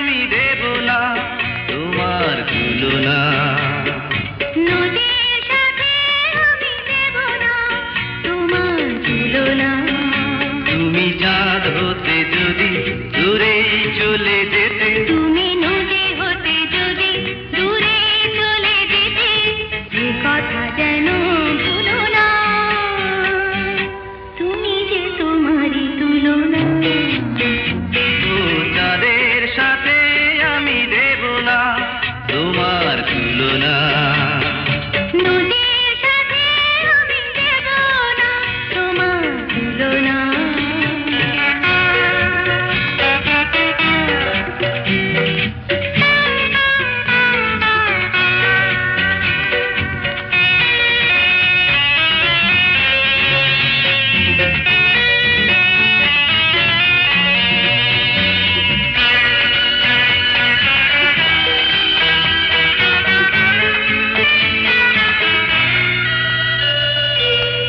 mi baby.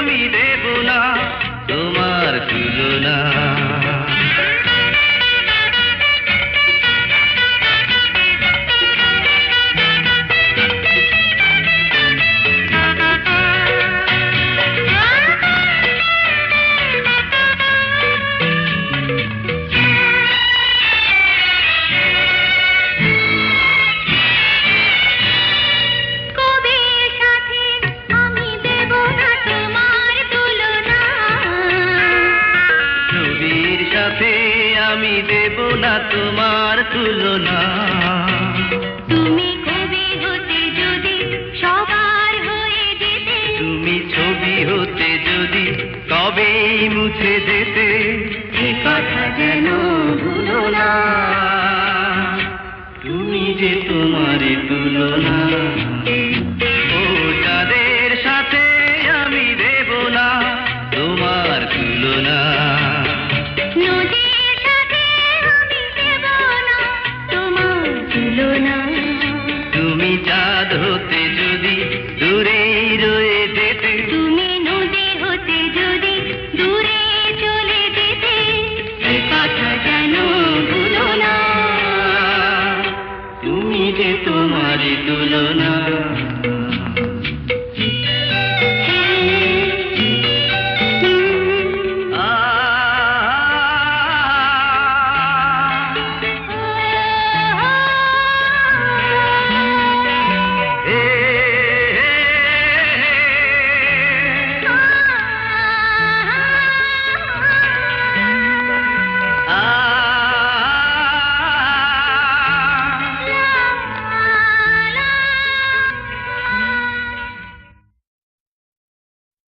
আমি দেব না তোমার তুলনা। তুলনা তুমি কবি হতে যদি সবার হয়ে যেতে। তুমি ছবি হতে যদি তবে মুছে যেতে। কথা যেন না। তুমি যে তোমারই তুলনা দুলনা